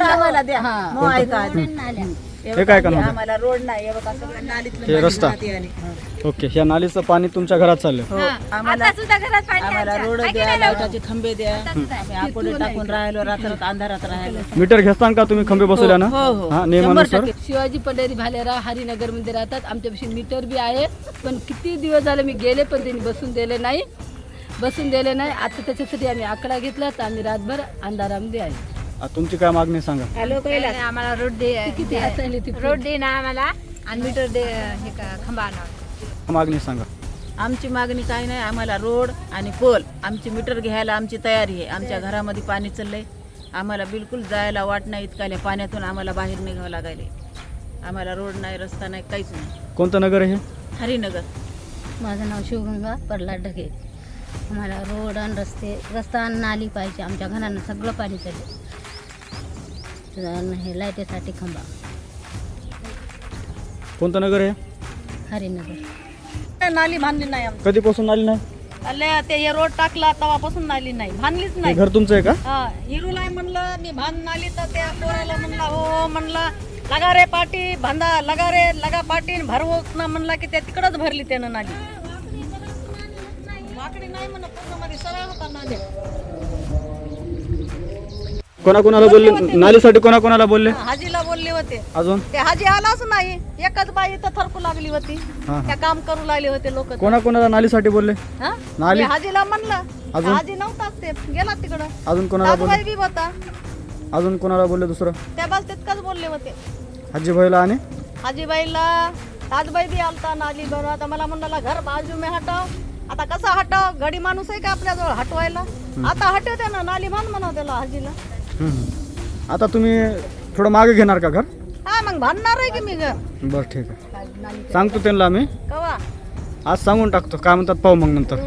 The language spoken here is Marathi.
रोड आम्हाला द्या. हा. मग ऐका आधी. हे काय करणार? आम्हाला रोड नाही हे बघा सगळं नालीतलं हे पाणी रस्ता. ओके ह्या नालीचं पाणी तुमच्या घरात चाललं हो आम्हाला आम्हाला रोड द्या लाईटाचे खंबे द्या. आम्ही आकोडे टाकून राहिलो रात्रात अंधारात राहिलो मीटर घेतान का तुम्ही खंबे बसवल्या ना? हो, हो. हा नियमानुसार. शिवाजी पंढरी भालेराव हरिनगरमध्ये राहतात. आमच्यापाशी मीटर बी आहे. पण किती दिवस झाले मी गेले पण त्यांनी बसून दिले नाही. बसून दिले नाही. आता त्याच्यासाठी आम्ही आकडा घेतला तर आम्ही रातभर अंधारामध्ये आहे. आ, तुमची काय मागणी सांगा. आम्हाला रोड दे किती असायला ती रोड दे ना आम्हाला आणि मीटर दे हे का खंबा आणावं मागणी सांगा. आमची मागणी काही नाही आम्हाला रोड आणि पोल आमची मीटर घ्यायला आमची तयारी आहे. आमच्या घरामध्ये पाणी चाललंय. आम्हाला बिलकुल जायला वाट नाही इतकाले पाण्यातून आम्हाला बाहेर निघावं लागायले आम्हाला रोड नाही रस्ता नाही काहीच नाही. कोणतं नगर आहे हे? हरिनगर. माझं नाव शिवगंगा परला ढगे. आम्हाला रोड आणि रस्ते रस्ता आणि नाली पाहिजे. आमच्या घरानं सगळं पाणी चालले हे लाईटीसाठी खंबा. कोणतं नगर आहे? हरिनगर. नाली बांधली नाही आमची. कधीपासून आली नाही? अल्ले ते हे रोड टाकला तेव्हापासून नाली नाही. बांधलीच हे नाही. घर तुमचं आहे का? हा हिरूला म्हणलं मी भान नाली तर त्या पोराला म्हणला हो म्हणला लगा रे पाटी बांधा लगा रे लगा पाटी भरवत ना म्हणला की त्या तिकडच भरली त्यानं नाली. वाकडी नाही म्हणा पूर्णमध्ये सरळ होता नाली कोणाकोणाला बोलले नालीसाठी कोणाकोणाला बोलले? हाजीला बोलले होते. अजून? ते हाजी आलाच नाही. एकच बाई तर थरकू लागली होती. हा त्या काम करू लागले होते लोक कोणाकोणाला नालीसाठी बोलले? नाली? हाजीला म्हणलं. अजून? हाजी नव्हताच ते. गेला तिकडं. अजून कोणाला बोलले? बी होता. अजून कोणाला बोलले दुसरं? त्या बस तितकंच बोलले होते. हाजीभाईला आणि? हाजीबाईला ताजबाई बी आलता नाली बरोबर आता मला म्हणला घर बाजू में हटाव. आता कसा हटाव? गडी माणूस आहे का आपल्याजवळ हटवायला? आता हटवते ना. नाली मान म्हणा त्याला हाजीला. हम्म. आता तुम्ही थोडं मागे घेणार का घर? हा मग भांडणार आहे की मी बरं ठीक आहे. सांगतो त्यांना आम्ही. कवा? आज सांगून टाकतो. काय म्हणतात पाहू मग नंतर.